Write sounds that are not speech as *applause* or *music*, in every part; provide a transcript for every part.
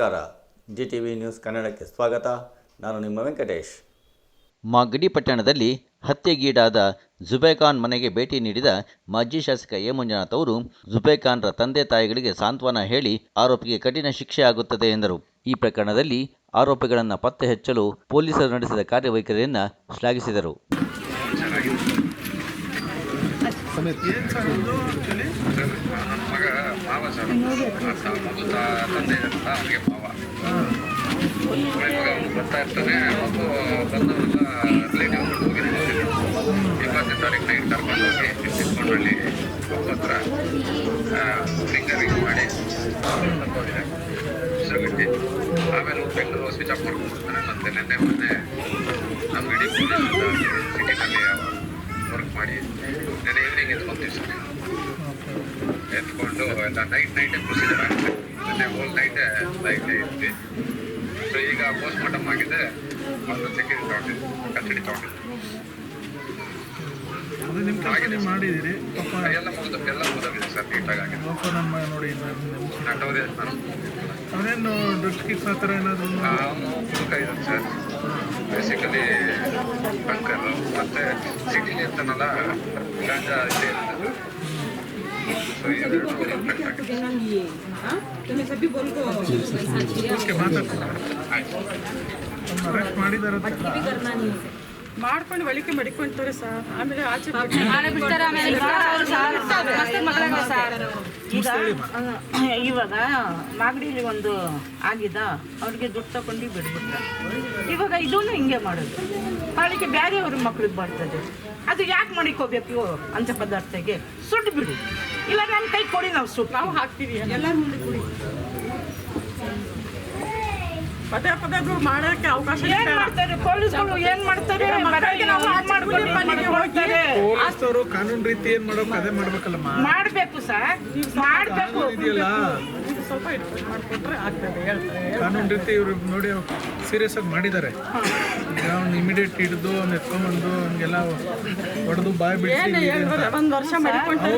ನಮಸ್ಕಾರ. G T V news ಕನ್ನಡಕ್ಕೆ ಸ್ವಾಗತ. ನಾನು ನಿಮ್ಮ ವೆಂಕಟೇಶ್. ಮಾಗಡಿ ಪಟ್ಟಣದಲ್ಲಿ ಹತ್ಯೆಗೀಡಾದ ಜುಬೇಖಾನ್ ಮನೆಗೆ ಭೇಟಿ ನೀಡಿದ ಮಾಜಿ ಶಾಸಕ ಎ ಮಂಜುನಾಥ್ ಅವರು ಜುಬೇಖಾನ್ರ ತಂದೆ ತಾಯಿಗಳಿಗೆ ಸಾಂತ್ವನ ಹೇಳಿ ಆರೋಪಿಗೆ ಕಠಿಣ ಶಿಕ್ಷೆ ಆಗುತ್ತದೆ ಎಂದರು. ಈ ಪ್ರಕರಣದಲ್ಲಿ ಆರೋಪಿಗಳನ್ನು ಪತ್ತೆ ಹಚ್ಚಲು ಪೊಲೀಸರು ನಡೆಸಿದ ಕಾರ್ಯವೈಖರಿಯನ್ನು ಶ್ಲಾಘಿಸಿದರು. ಸರ್ ತ- ತಂದೆ ಇರಲ್ಲ ಅವನಿಗೆ ಅವನು ಬರ್ತಾ ಇರ್ತಾನೆ ಮಗು ಬಂದವರೆಲ್ಲ ಹೋಗಿರ್ತಾರೆ ಇಪ್ಪತ್ತನೇ ತಾರೀಕು ನೈಟ್ ಕರ್ಕೊಂಡು ಹೋಗಿ ಚಿಕ್ಕಕೊಂಡಳ್ಳಿ ಹತ್ರ ಫಿಂಗರಿಂಗ್ ಮಾಡಿ ಕರ್ಕೊಂಡಿದೆ ಉಸಿರುಗಟ್ಟಿ ಆಮೇಲೆ ಬೆಂಗಳೂರು ಸ್ವಿಚ್ ಆಫ್ ಮಾಡ್ಕೊಂಡ್ಬಿಡ್ತಾನೆ ಮತ್ತೆ ನಿನ್ನೆ ಮೊನ್ನೆ ನಮ್ಮ ಇಡೀ ಸಿಟಿನಲ್ಲಿ ವರ್ಕ್ ಮಾಡಿ ನಾನು ಈವ್ನಿಂಗ್ ಎತ್ಕೊಂತೀವಿ ಸರ್. ಎತ್ಕೊಂಡು ಎಲ್ಲ ನೈಟ್ ನೈಟೇ ಪ್ರೊಸೀಜರ್ ಆಗುತ್ತೆ? ನಿನ್ನೆ ಹೋಲ್ ನೈಟೇ ನೈಟೇ ಇದ್ವಿ. ಸೊ ಈಗ ಪೋಸ್ಟ್ ಮಾರ್ಟಮ್ ಆಗಿದೆ. ಒಂದು ಸೆಕ್ಯೂರಿಟಿ ತಗೊಂಡಿದ್ವಿ. ಕಸ್ಟಡಿ ತಗೊಂಡಿದ್ವಿ. ಮಾಡಿದ್ದೀರಿ? ಎಲ್ಲ ಮುಗಿದು ಎಲ್ಲ ಮುಗಿದಿದೆ ಸರ್ ನೀಟಾಗಿ ಆಗಿದೆ. ನಮ್ಮ ನೋಡಿ ನಾನು ಅವನೇನು ಡ್ರಗ್ಸ್ ಕಿಕ್ಸ್ ಆ ಥರ ಏನಾದರೂ? ಅವನು ಫುಲ್ ಇದ್ದಾನೆ ಸರ್. ಬೇಸಿಕಲಿ ಬಂಕರ್ ಮತ್ತೆ ಸಿಟಿಲಿ ಇರ್ತಾನಲ್ಲ ಗಾಂಜಾ ಇದೆ ಮಾಡ್ಕೊಂಡು ಬಳಿಕೆ ಮಡಿಕೊಂತಾರೆ ಸರ್. ಆಮೇಲೆ ಆಚೆ ಈಗ *coughs* ಇವಾಗ ಮಾಗಡಿಲಿ ಒಂದು ಆಗಿದ ಅವ್ರಿಗೆ ದುಡ್ಡು ತಗೊಂಡು ಬಿಡ್ಬಿಡ್ತಾರೆ ಇವಾಗ ಇದನ್ನು ಹಿಂಗೆ ಮಾಡೋದು. ಪಾಳಿಗೆ ಬೇರೆಯವ್ರ ಮಕ್ಳಿಗೆ ಬರ್ತದೆ. ಅದು ಯಾಕೆ ಮಾಡಿಕೋಬೇಕು ಅಂತ ಪದಾರ್ಥಗೆ ಸುಟ್ಟು ಬಿಡು. ಇಲ್ಲ ನಮ್ಮ ಕೈ ಕೊಡಿ ನಾವು ಸುಟ್ಟು ನಾವು ಹಾಕ್ತೀವಿ ಎಲ್ಲರ ಮುಂದೆ ಕುಡಿ. ಪದೇ ಪದೇ ಮಾಡೋಕೆ ಮಾಡೋಕ್ಕೆ ಅವಕಾಶ ಏನ್ ಮಾಡ್ತಾರೆ? ಪೊಲೀಸ್ಗಳು ಏನ್ ಮಾಡ್ತಾರೆ? ಮಾಡ್ತಾರೆ. ಕಾನೂನು ರೀತಿ ಏನು ಮಾಡೋಕೆ ಅದೇ ಮಾಡ್ಬೇಕಲ್ಲಮ್ಮ. ಮಾಡ್ಬೇಕು ಸರ್. ಮಾಡ್ಬೇಕು. ಸ್ವಲ್ಪ ಮಾಡಿಕೊಟ್ರೆ ಆಗ್ತದೆ ಹೇಳ್ತಾರೆ ಕಾನೂನು ರೀತಿ ಇವರು ನೋಡಿ ಸೀರಿಯಸ್ ಆಗಿ ಮಾಡಿದ್ದಾರೆ. ಈಗ ಅವ್ನು ಇಮಿಡಿಯೇಟ್ ಹಿಡಿದು ಅವ್ನು ಎತ್ಕೊಂಡ್ಬಂದು ಅವ್ನಿಗೆಲ್ಲ ಹೊಡೆದು ಬಾಯಿ ಬಿಡಿಸಿ ಒಂದು ವರ್ಷ ಮಡಿಕೊಂಡು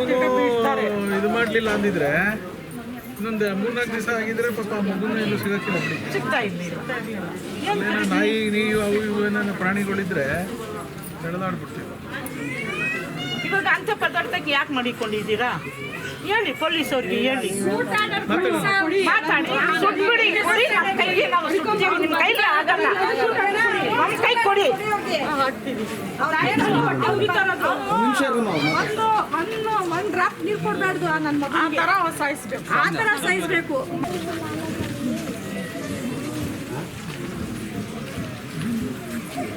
ಅವನು ಇದು ಮಾಡಲಿಲ್ಲ ಅಂದಿದ್ರೆ ಇನ್ನೊಂದು ಮೂರ್ನಾಲ್ಕು ದಿವಸ ಆಗಿದ್ರೆ ಪಾಪ ಮಗುನ ಎಲ್ಲೂ ಸಿಗಕ್ಕಿಲ್ಲ ಬಿಡಿ. ನಾಯಿ ನೀವು ಅವು ಇವು ಏನಾದ್ರು ಪ್ರಾಣಿಗಳಿದ್ರೆ ಬೆಳೆದಾಡ್ಬಿಡ್ತೀವಿ. ಇವಾಗ ಅಂತ ಪದಾರ್ಥಕ್ಕೆ ಯಾಕೆ ಮಾಡಿಕೊಂಡಿದ್ದೀರಾ? ಹೇಳಿ ಪೊಲೀಸವ್ರಿಗೆ ಹೇಳಿ. ಮಾತಾಡಿ ಸುಟ್ಬಿಡಿ ಕೊಡಿ ನಮ್ಮ ಕೈಗೆ ನಾವು ನಿಮ್ಮ ಕೈಗೆ ಆಗಲ್ಲ. ನಮ್ಮ ಕೈ ಕೊಡಿ. ಒಂದು ಒಂದು ಒಂದು ಡ್ರಾಪ್ ನೀರು ಕೊಡಬಾರ್ದು ನನ್ನ ಮಗ ಆ ಥರ ಸಾಯಿಸ್ಬೇಕು. ಆ ಥರ ಸಹಿಸಬೇಕು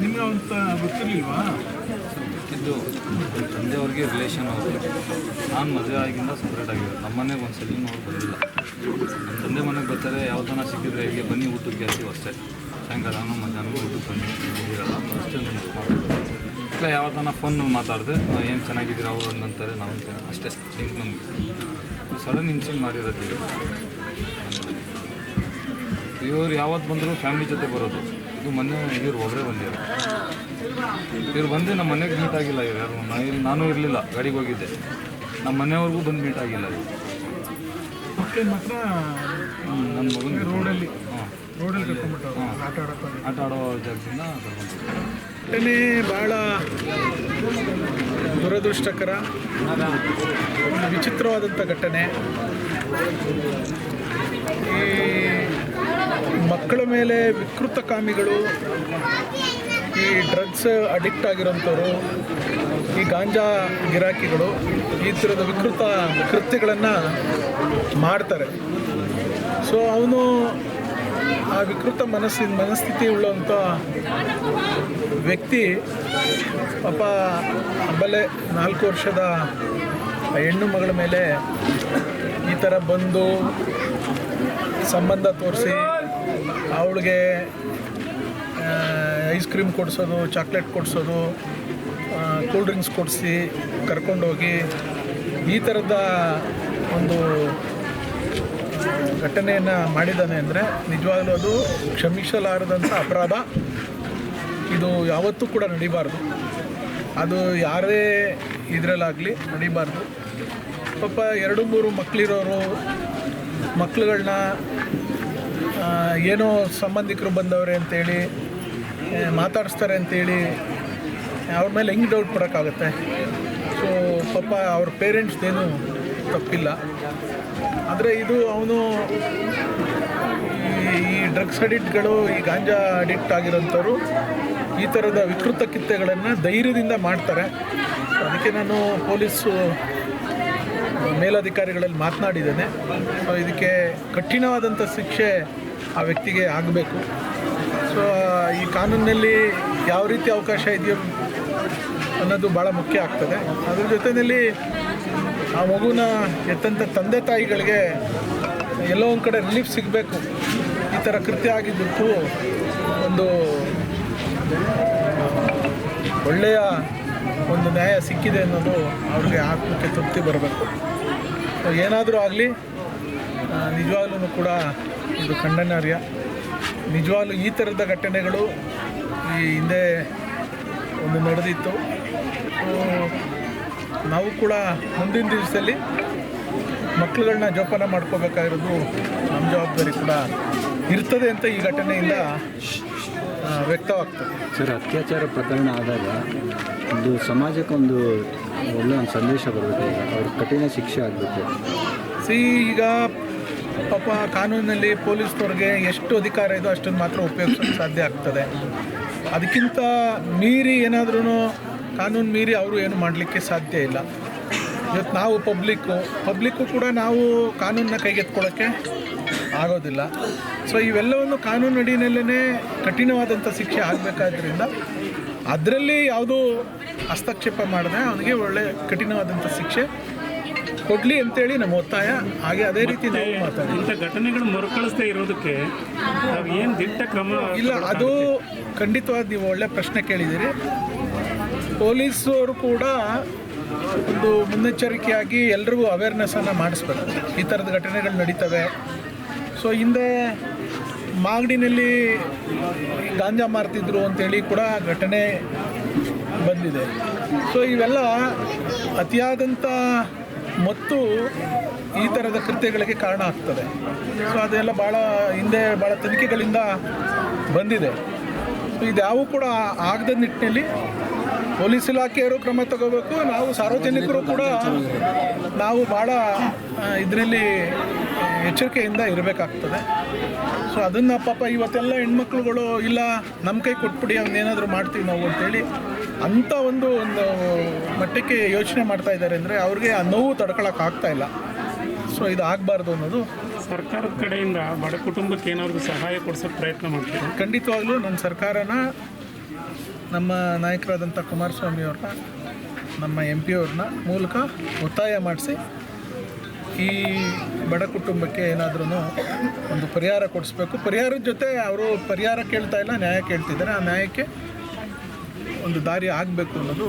ನಿಮ್ಗೆ ಅಂತ ಗೊತ್ತಿರ್ಲಿಲ್ವಾ? ಇದು ತಂದೆಯವ್ರಿಗೆ ರಿಲೇಷನ್ ಅವರು ನಾನು ಮದುವೆ ಆಗಿಂದ ಸಪ್ರೇಟ್ ಆಗಿರೋದು. ನಮ್ಮ ಮನೆಗೆ ಒಂದು ಸಲ ಅವ್ರು ಬಂದಿಲ್ಲ. ನಮ್ಮ ತಂದೆ ಮನೆಗೆ ಬರ್ತಾರೆ, ಯಾವ್ದನ ಸಿಕ್ಕಿದ್ರೆ ಹೇಗೆ ಬನ್ನಿ, ಊಟಕ್ಕೆ ಹಾಕಿ ಅಷ್ಟೇ. ಸಾಯಂಕಾಲನೂ ಮಧ್ಯಾಹ್ನ ಊಟಕ್ಕೆ ಬನ್ನಿ ಇರಲ್ಲ ಅಷ್ಟೇ ನನಗೆ ಇಲ್ಲ ಯಾವತ್ತನ ಫೋನ್ ಮಾತಾಡಿದೆ ಏನು ಚೆನ್ನಾಗಿದ್ದೀರಾ? ಅವರು ಅಂತಾರೆ ನಾವು ಅಷ್ಟೇ. ಹಿಂಗೆ ನಮಗೆ. ಸಡನ್ ಇನ್ಸಿಂಗ್ ಮಾಡಿರೋದು ಇವರು ಯಾವತ್ತು ಬಂದರೂ ಫ್ಯಾಮಿಲಿ ಜೊತೆ ಬರೋದು. ಇದು ಮೊನ್ನೆ ಇವರು ಒಬ್ಬರೇ ಬಂದಿರೋ ಇವ್ರು ಬಂದು ನಮ್ಮ ಮನೆಗೆ ಮೀಟ್ ಆಗಿಲ್ಲ ಇವ್ರು. ಯಾರು? ನಾ ಇಲ್ಲಿ ನಾನು ಇರಲಿಲ್ಲ ಗಾಡಿಗೆ ಹೋಗಿದ್ದೆ. ನಮ್ಮ ಮನೆಯವ್ರಿಗೂ ಬಂದು ಮೀಟ್ ಆಗಿಲ್ಲ ಇವ್ರು. ಮಾತ್ರ ನನ್ನ ಮಗನ ರೋಡಲ್ಲಿ ಹಾಂ ರೋಡಲ್ಲಿ ಕರ್ಕೊಂಡ್ಬಿಟ್ಟು ಆಟ ಆಡೋ ಜಾಗದಿಂದ ಕರ್ಕೊಂಡು ಘಟನೆ ಭಾಳ ದುರದೃಷ್ಟಕರ ಒಂದು ವಿಚಿತ್ರವಾದಂಥ ಘಟನೆ. ಈ ಮಕ್ಕಳ ಮೇಲೆ ವಿಕೃತ ಕಾಮಿಗಳು ಈ ಡ್ರಗ್ಸ್ ಅಡಿಕ್ಟ್ ಆಗಿರೋಂಥವ್ರು, ಈ ಗಾಂಜಾ ಗಿರಾಕಿಗಳು, ಈ ಥರದ ವಿಕೃತ ಕೃತ್ಯಗಳನ್ನು ಮಾಡ್ತಾರೆ. ಸೊ ಅವನು ಆ ವಿಕೃತ ಮನಸ್ಸಿನ ಮನಸ್ಥಿತಿ ಉಳ್ಳುವಂಥ ವ್ಯಕ್ತಿ, ಪಾಪ ಬಲೆ ನಾಲ್ಕು ವರ್ಷದ ಹೆಣ್ಣು ಮಗಳ ಮೇಲೆ ಈ ಥರ ಬಂದು ಸಂಬಂಧ ತೋರಿಸಿ, ಅವಳಿಗೆ ಐಸ್ ಕ್ರೀಮ್ ಕೊಡಿಸೋದು, ಚಾಕ್ಲೇಟ್ ಕೊಡಿಸೋದು ಕೂಲ್ ಡ್ರಿಂಕ್ಸ್ ಕೊಡಿಸಿ ಕರ್ಕೊಂಡೋಗಿ ಈ ಥರದ ಒಂದು ಘಟನೆಯನ್ನು ಮಾಡಿದ್ದಾನೆ ಅಂದರೆ ನಿಜವಾಗ್ಲೂ ಅದು ಕ್ಷಮಿಸಲಾರದಂಥ ಅಪರಾಧ. ಇದು ಯಾವತ್ತೂ ಕೂಡ ನಡಿಬಾರ್ದು. ಅದು ಯಾರೇ ಇದರಲ್ಲಾಗಲಿ ನಡಿಬಾರ್ದು. ಪಾಪ ಎರಡು ಮೂರು ಮಕ್ಕಳಿರೋರು ಮಕ್ಕಳುಗಳನ್ನ ಏನೋ ಸಂಬಂಧಿಕರು ಬಂದವ್ರೆ ಅಂತೇಳಿ ಮಾತಾಡಿಸ್ತಾರೆ ಅಂತೇಳಿ, ಅವ್ರ ಮೇಲೆ ಹೆಂಗೆ ಡೌಟ್ ಪಡೋಕ್ಕಾಗುತ್ತೆ ಸೊ ಪಾಪ ಅವ್ರ ಪೇರೆಂಟ್ಸ್ದೇನು ತಪ್ಪಿಲ್ಲ. ಆದರೆ ಇದು ಅವನು ಈ ಡ್ರಗ್ಸ್ ಅಡಿಕ್ಟ್ಗಳು ಈ ಗಾಂಜಾ ಅಡಿಕ್ಟ್ ಆಗಿರೋಂಥವ್ರು ಈ ಥರದ ವಿಕೃತ ಕಿತ್ತೆಗಳನ್ನು ಧೈರ್ಯದಿಂದ ಮಾಡ್ತಾರೆ. ಅದಕ್ಕೆ ನಾನು ಪೊಲೀಸು, ಮೇಲಧಿಕಾರಿಗಳಲ್ಲಿ ಮಾತನಾಡಿದ್ದೇನೆ. ಸೊ ಇದಕ್ಕೆ ಕಠಿಣವಾದಂಥ ಶಿಕ್ಷೆ ಆ ವ್ಯಕ್ತಿಗೆ ಆಗಬೇಕು. ಸೊ, ಈ ಕಾನೂನಿನಲ್ಲಿ ಯಾವ ರೀತಿ ಅವಕಾಶ ಇದೆಯೋ ಅನ್ನೋದು ಭಾಳ ಮುಖ್ಯ ಆಗ್ತದೆ. ಅದ್ರ ಜೊತೆಯಲ್ಲಿ ಆ ಮಗುನ ಎತ್ತಂಥ ತಂದೆ ತಾಯಿಗಳಿಗೆ ಎಲ್ಲೋ ಒಂದು ಕಡೆ ರಿಲೀಫ್ ಸಿಗಬೇಕು. ಈ ಥರ ಕೃತ್ಯ ಆಗಿದ್ದಕ್ಕೂ ಒಂದು ಒಳ್ಳೆಯ ಒಂದು ನ್ಯಾಯ ಸಿಕ್ಕಿದೆ ಅನ್ನೋದು ಅವ್ರಿಗೆ ಆತ್ಮಕ್ಕೆ ತೃಪ್ತಿ ಬರಬೇಕು. ಏನಾದರೂ ಆಗಲಿ ನಿಜವಾಗ್ಲೂ ಕೂಡ ಇದು ಖಂಡನಾರ್ಹ ನಿಜವಾಗ್ಲೂ ಈ ಥರದ ಘಟನೆಗಳು ಈ ಹಿಂದೆ ಒಂದು ನಡೆದಿತ್ತು. ನಾವು ಕೂಡ ಮುಂದಿನ ದಿವಸದಲ್ಲಿ ಮಕ್ಕಳುಗಳನ್ನ ಜೋಪಾನ ಮಾಡ್ಕೋಬೇಕಾಗಿರೋದು ನಮ್ಮ ಜವಾಬ್ದಾರಿ ಕೂಡ ಇರ್ತದೆ ಅಂತ ಈ ಘಟನೆಯಿಂದ ವ್ಯಕ್ತವಾಗ್ತದೆ. ಸರ್ ಅತ್ಯಾಚಾರ ಪ್ರಕರಣ ಆದಾಗ ಒಂದು ಸಮಾಜಕ್ಕೊಂದು ಒಳ್ಳೆ ಒಂದು ಸಂದೇಶ ಬರಬೇಕು ಅವ್ರ ಕಠಿಣ ಶಿಕ್ಷೆ ಆಗಬೇಕು ಸಿ ಈಗ ಪಾಪ ಕಾನೂನಿನಲ್ಲಿ ಪೊಲೀಸ್ನವ್ರಿಗೆ ಎಷ್ಟು ಅಧಿಕಾರ ಇದೋ ಅಷ್ಟನ್ನು ಮಾತ್ರ ಉಪಯೋಗಿಸೋಕ್ಕೆ ಸಾಧ್ಯ ಆಗ್ತದೆ. ಅದಕ್ಕಿಂತ ಮೀರಿ ಏನಾದ್ರೂ ಕಾನೂನು ಮೀರಿ ಅವರು ಏನು ಮಾಡಲಿಕ್ಕೆ ಸಾಧ್ಯ ಇಲ್ಲ. ಇವತ್ತು ನಾವು ಪಬ್ಲಿಕ್ಕು ಪಬ್ಲಿಕ್ಕು ಕೂಡ ನಾವು ಕಾನೂನನ್ನ ಕೈಗೆತ್ಕೊಳ್ಳೋಕ್ಕೆ ಆಗೋದಿಲ್ಲ. ಸೊ ಇವೆಲ್ಲವನ್ನು ಕಾನೂನು ಅಡಿಯಲ್ಲೇ ಕಠಿಣವಾದಂಥ ಶಿಕ್ಷೆ ಆಗಬೇಕಾದ್ರಿಂದ ಅದರಲ್ಲಿ ಯಾವುದೂ ಹಸ್ತಕ್ಷೇಪ ಮಾಡಿದ್ರೆ ಅವನಿಗೆ ಒಳ್ಳೆ ಕಠಿಣವಾದಂಥ ಶಿಕ್ಷೆ ಕೊಡಲಿ ಅಂತೇಳಿ ನಮ್ಮ ಒತ್ತಾಯ. ಹಾಗೆ ಅದೇ ರೀತಿ ನಾವು ಮಾತಾಡಿ. ಇಂಥ ಘಟನೆಗಳು ಮರುಕಳಿಸದೇ ಇರೋದಕ್ಕೆ ನಾವು ಏನು ದಿಟ್ಟ ಕ್ರಮ ಇಲ್ಲ ಅದು ಖಂಡಿತವಾದ ನೀವು ಒಳ್ಳೆ ಪ್ರಶ್ನೆ ಕೇಳಿದ್ದೀರಿ. ಪೊಲೀಸರು ಕೂಡ ಒಂದು ಮುನ್ನೆಚ್ಚರಿಕೆಯಾಗಿ ಎಲ್ರಿಗೂ ಅವೇರ್ನೆಸ್ಸನ್ನು ಮಾಡಿಸ್ಬೇಕು. ಈ ಥರದ ಘಟನೆಗಳು ನಡೀತವೆ. ಸೊ ಹಿಂದೆ ಮಾಗಡಿನಲ್ಲಿ ಗಾಂಜಾ ಮಾರ್ತಿದ್ರು ಅಂತೇಳಿ ಕೂಡ ಘಟನೆ ಬಂದಿದೆ. ಸೊ ಇವೆಲ್ಲ ಅತಿಯಾದಂಥ ಮತ್ತು ಈ ಥರದ ಕೃತ್ಯಗಳಿಗೆ ಕಾರಣ ಆಗ್ತದೆ. ಸೊ ಅದೆಲ್ಲ ಭಾಳ ಹಿಂದೆ ಭಾಳ ತನಿಖೆಗಳಿಂದ ಬಂದಿದೆ. ಸೊ ಇದ್ಯಾವು ಕೂಡ ಆಗದ ನಿಟ್ಟಿನಲ್ಲಿ ಪೊಲೀಸ್ ಇಲಾಖೆಯವರು ಕ್ರಮ ತಗೋಬೇಕು. ನಾವು ಸಾರ್ವಜನಿಕರು ಕೂಡ ನಾವು ಭಾಳ ಇದರಲ್ಲಿ ಎಚ್ಚರಿಕೆಯಿಂದ ಇರಬೇಕಾಗ್ತದೆ. ಸೊ ಅದನ್ನು ಪಾಪ ಇವತ್ತೆಲ್ಲ ಹೆಣ್ಮಕ್ಳುಗಳು ಇಲ್ಲ ನಮ್ಮ ಕೈ ಕೊಟ್ಬಿಡಿ ಅವನ್ನೇನಾದರೂ ಮಾಡ್ತೀವಿ ನಾವು ಅಂತೇಳಿ ಅಂಥ ಒಂದು ಒಂದು ಮಟ್ಟಕ್ಕೆ ಯೋಚನೆ ಮಾಡ್ತಾ ಇದ್ದಾರೆ ಅಂದರೆ ಅವ್ರಿಗೆ ಆ ನೋವು ತಡ್ಕೊಳಕ್ಕೆ ಆಗ್ತಾ ಇಲ್ಲ. ಸೊ ಇದು ಆಗಬಾರ್ದು ಅನ್ನೋದು. ಸರ್ಕಾರದ ಕಡೆಯಿಂದ ಬಡ ಕುಟುಂಬಕ್ಕೆ ಏನಾದ್ರು ಸಹಾಯ ಕೊಡ್ಸೋಕೆ ಪ್ರಯತ್ನ ಮಾಡ್ತೀವಿ ಖಂಡಿತವಾಗ್ಲೂ ನಮ್ಮ ಸರ್ಕಾರನ ನಮ್ಮ ನಾಯಕರಾದಂಥ ಕುಮಾರಸ್ವಾಮಿ ಅವ್ರನ್ನ ನಮ್ಮ ಎಂ ಪಿ ಅವ್ರನ್ನ ಮೂಲಕ ಒತ್ತಾಯ ಮಾಡಿಸಿ ಈ ಬಡ ಕುಟುಂಬಕ್ಕೆ ಏನಾದ್ರೂ ಒಂದು ಪರಿಹಾರ ಕೊಡಿಸ್ಬೇಕು. ಪರಿಹಾರದ ಜೊತೆ ಅವರು ಪರಿಹಾರ ಕೇಳ್ತಾ ಇಲ್ಲ ನ್ಯಾಯ ಕೇಳ್ತಿದ್ದಾರೆ. ಆ ನ್ಯಾಯಕ್ಕೆ ಒಂದು ದಾರಿ ಆಗಬೇಕು ಅನ್ನೋದು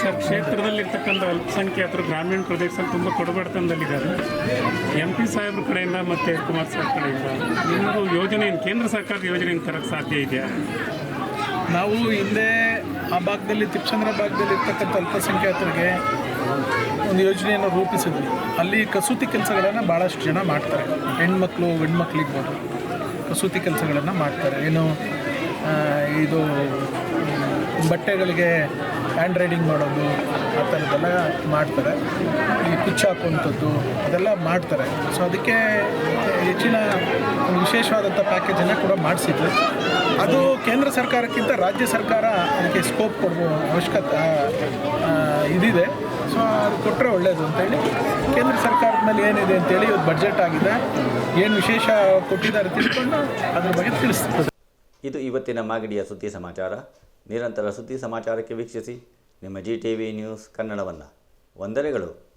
ಸರ್ ಕ್ಷೇತ್ರದಲ್ಲಿರ್ತಕ್ಕಂಥ ಅಲ್ಪಸಂಖ್ಯಾತರು ಗ್ರಾಮೀಣ ಪ್ರದೇಶದಲ್ಲಿ ತುಂಬ ಕೊಡಬಡತನದಲ್ಲಿದ್ದಾರೆ. ಎಂ ಪಿ ಸಾಹೇಬ್ರ ಕಡೆಯಿಂದ ಮತ್ತು ಕುಮಾರ್ ಸಾಹೇಬ್ ಕಡೆಯಿಂದ ನಿಮ್ಮದು ಯೋಜನೆ ಕೇಂದ್ರ ಸರ್ಕಾರದ ಯೋಜನೆಯನ್ನು ತರಕ್ಕೆ ಸಾಧ್ಯ ಇದೆಯಾ? ನಾವು ಹಿಂದೆ ಆ ಭಾಗದಲ್ಲಿ ತಿಪ್ಸಂದ್ರ ಭಾಗದಲ್ಲಿ ಇರ್ತಕ್ಕಂಥ ಅಲ್ಪಸಂಖ್ಯಾತರಿಗೆ ಒಂದು ಯೋಜನೆಯನ್ನು ರೂಪಿಸಿದ್ವಿ ಅಲ್ಲಿ ಕಸೂತಿ ಕೆಲಸಗಳನ್ನು ಭಾಳಷ್ಟು ಜನ ಮಾಡ್ತಾರೆ. ಹೆಣ್ಮಕ್ಳು ಹೆಣ್ಮಕ್ಳಿಗ್ಬೋದು ಕಸೂತಿ ಕೆಲಸಗಳನ್ನು ಮಾಡ್ತಾರೆ. ಏನು ಇದು ಬಟ್ಟೆಗಳಿಗೆ ಹ್ಯಾಂಡ್ ರೈಡಿಂಗ್ ಮಾಡೋದು, ಆ ಥರದ್ದೆಲ್ಲ ಮಾಡ್ತಾರೆ. ಈ ಕುಚ್ಚು ಹಾಕುವಂಥದ್ದು, ಅದೆಲ್ಲ ಮಾಡ್ತಾರೆ. ಸೊ ಅದಕ್ಕೆ ಹೆಚ್ಚಿನ ವಿಶೇಷವಾದಂಥ ಪ್ಯಾಕೇಜನ್ನು ಕೂಡ ಮಾಡಿಸಿದ್ರು. ಅದು ಕೇಂದ್ರ ಸರ್ಕಾರಕ್ಕಿಂತ ರಾಜ್ಯ ಸರ್ಕಾರ ಅದಕ್ಕೆ ಸ್ಕೋಪ್ ಕೊಡುವ ಅವಶ್ಯಕತೆ ಇದಿದೆ. ಕೊಟ್ಟರೆ ಒಳ್ಳೆಯದು ಅಂತೇಳಿ ಕೇಂದ್ರ ಸರ್ಕಾರದ ಮೇಲೆ ಏನಿದೆ ಅಂತೇಳಿ ಇವತ್ತು ಬಡ್ಜೆಟ್ ಆಗಿದೆ. ಏನು ವಿಶೇಷ ಕೊಟ್ಟಿದ್ದಾರೆ ತಿಳ್ಕೊಂಡು ಅದ್ರ ಬಗ್ಗೆ ತಿಳಿಸ್ತದೆ ಇದು ಇವತ್ತಿನ ಮಾಗಡಿಯ ಸುದ್ದಿ ಸಮಾಚಾರ. ನಿರಂತರ ಸುದ್ದಿ ಸಮಾಚಾರಕ್ಕೆ ವೀಕ್ಷಿಸಿ. ನಿಮ್ಮ ಜಿ ಟಿ ವಿ ನ್ಯೂಸ್ ಕನ್ನಡವನ್ನು. ವಂದನೆಗಳು.